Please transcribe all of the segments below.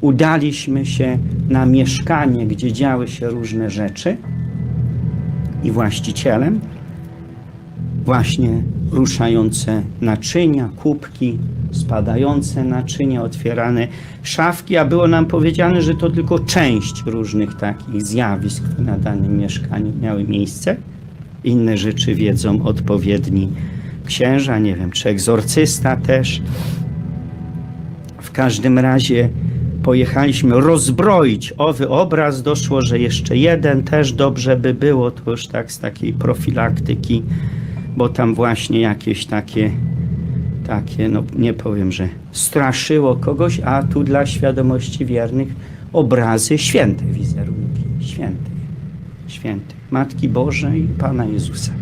udaliśmy się na mieszkanie, gdzie działy się różne rzeczy i właścicielem właśnie ruszające naczynia, kubki, spadające naczynia, otwierane szafki, a było nam powiedziane, że to tylko część różnych takich zjawisk, na danym mieszkaniu miały miejsce. Inne rzeczy wiedzą odpowiedni księża, nie wiem, czy egzorcysta też. W każdym razie pojechaliśmy rozbroić owy obraz. Doszło, że jeszcze jeden też dobrze by było, to już tak z takiej profilaktyki, bo tam właśnie jakieś takie, takie, no nie powiem, że straszyło kogoś, a tu dla świadomości wiernych obrazy święte wizerunki, świętych, świętych, Matki Bożej i Pana Jezusa.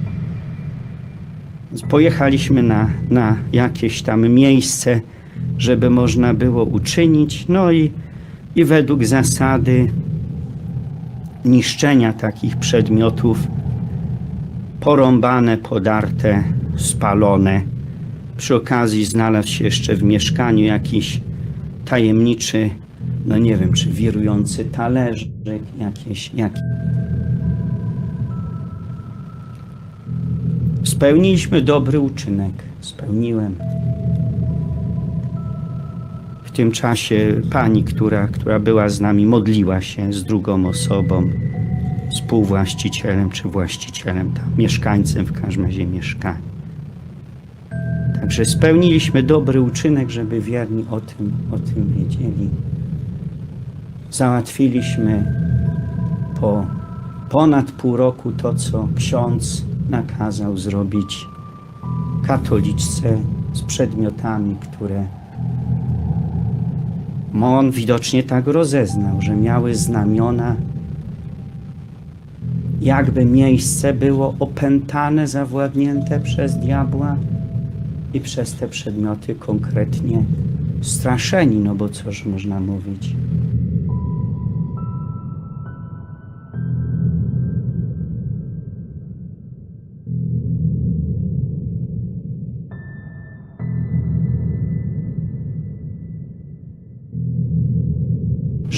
Pojechaliśmy na, na jakieś tam miejsce, żeby można było uczynić. No i, i według zasady niszczenia takich przedmiotów, porąbane, podarte, spalone. Przy okazji znalazł się jeszcze w mieszkaniu jakiś tajemniczy, no nie wiem, czy wirujący talerzyk, jakieś, jakieś Spełniliśmy dobry uczynek. Spełniłem. Tym czasie pani, która, która była z nami, modliła się z drugą osobą, współwłaścicielem czy właścicielem, tam, mieszkańcem w każdym razie mieszkania. Także spełniliśmy dobry uczynek, żeby wierni o tym, o tym wiedzieli. Załatwiliśmy po ponad pół roku to, co ksiądz nakazał zrobić katoliczce z przedmiotami, które on widocznie tak rozeznał, że miały znamiona, jakby miejsce było opętane, zawładnięte przez diabła i przez te przedmioty konkretnie straszeni, no bo cóż można mówić.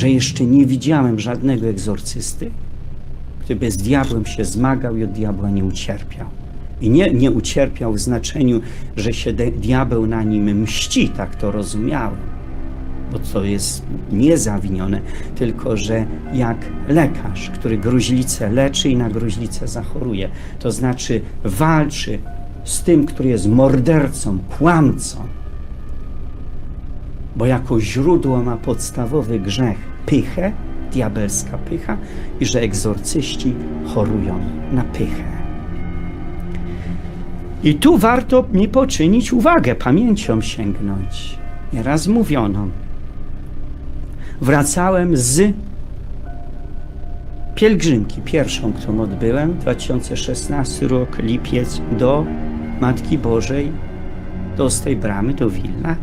Że jeszcze nie widziałem żadnego egzorcysty, który z diabłem się zmagał i od diabła nie ucierpiał. I nie, nie ucierpiał w znaczeniu, że się diabeł na nim mści, tak to rozumiałem, bo to jest niezawinione, tylko że jak lekarz, który gruźlicę leczy i na gruźlicę zachoruje, to znaczy walczy z tym, który jest mordercą, kłamcą, bo jako źródło ma podstawowy grzech pychę, diabelska pycha i że egzorcyści chorują na pychę. I tu warto mi poczynić uwagę, pamięcią sięgnąć. Nieraz mówiono. Wracałem z pielgrzymki, pierwszą, którą odbyłem, 2016 rok, lipiec, do Matki Bożej, do tej bramy, do Wilna.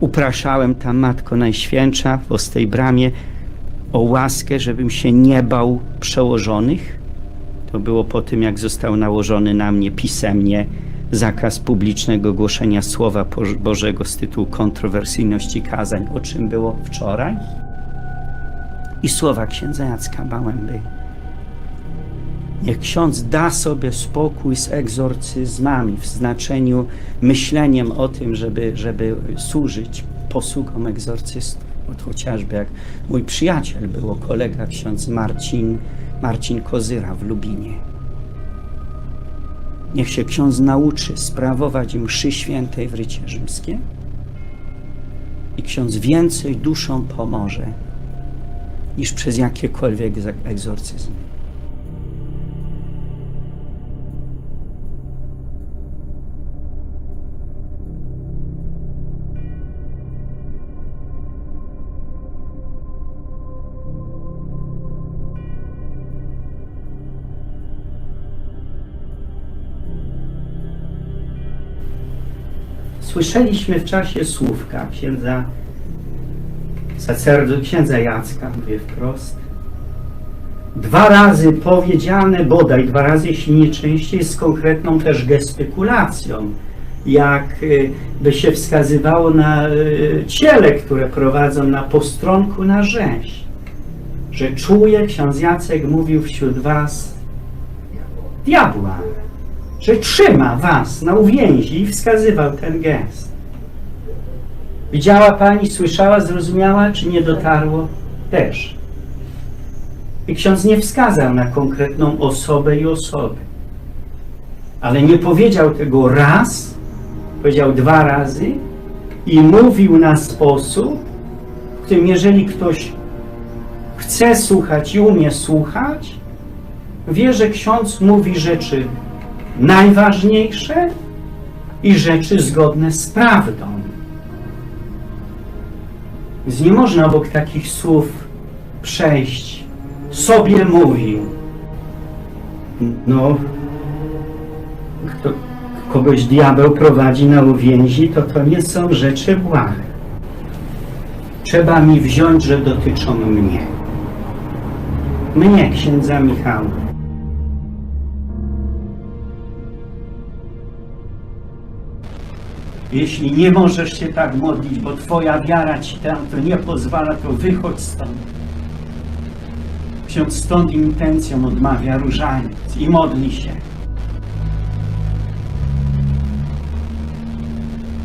Upraszałem tam Matko Najświętsza w Ostej Bramie o łaskę, żebym się nie bał przełożonych. To było po tym, jak został nałożony na mnie pisemnie zakaz publicznego głoszenia Słowa Bożego z tytułu kontrowersyjności kazań, o czym było wczoraj. I słowa księdza Jacka Bałęby. Niech ksiądz da sobie spokój z egzorcyzmami w znaczeniu myśleniem o tym, żeby, żeby służyć posługom egzorcystów. Bo chociażby jak mój przyjaciel było kolega ksiądz Marcin, Marcin Kozyra w Lubinie. Niech się ksiądz nauczy sprawować mszy świętej w rycie rzymskie i ksiądz więcej duszom pomoże niż przez jakiekolwiek egzorcyzmy. Słyszeliśmy w czasie słówka księdza księdza Jacka, mówię wprost, dwa razy powiedziane, bodaj dwa razy, jeśli nie częściej, z konkretną też gestykulacją, jak y, by się wskazywało na y, ciele, które prowadzą na postronku na rzeź. Że czuje, ksiądz Jacek mówił wśród was diabła, że trzyma was na uwięzi i wskazywał ten gest. Widziała pani, słyszała, zrozumiała, czy nie dotarło? Też. I ksiądz nie wskazał na konkretną osobę i osoby. Ale nie powiedział tego raz, powiedział dwa razy i mówił na sposób, w którym jeżeli ktoś chce słuchać i umie słuchać, wie, że ksiądz mówi rzeczy najważniejsze i rzeczy zgodne z prawdą. Więc nie można obok takich słów przejść. Sobie mówił. No, kto, kogoś diabeł prowadzi na uwięzi, to to nie są rzeczy błahe. Trzeba mi wziąć, że dotyczą mnie. Mnie, księdza Michała. Jeśli nie możesz się tak modlić, bo twoja wiara ci tam to nie pozwala, to wychodź stąd. Ksiądz stąd intencją odmawia różaniec i modli się.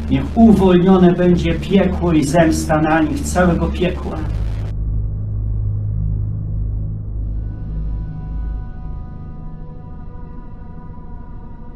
Niech uwolnione będzie piekło i zemsta na nich całego piekła.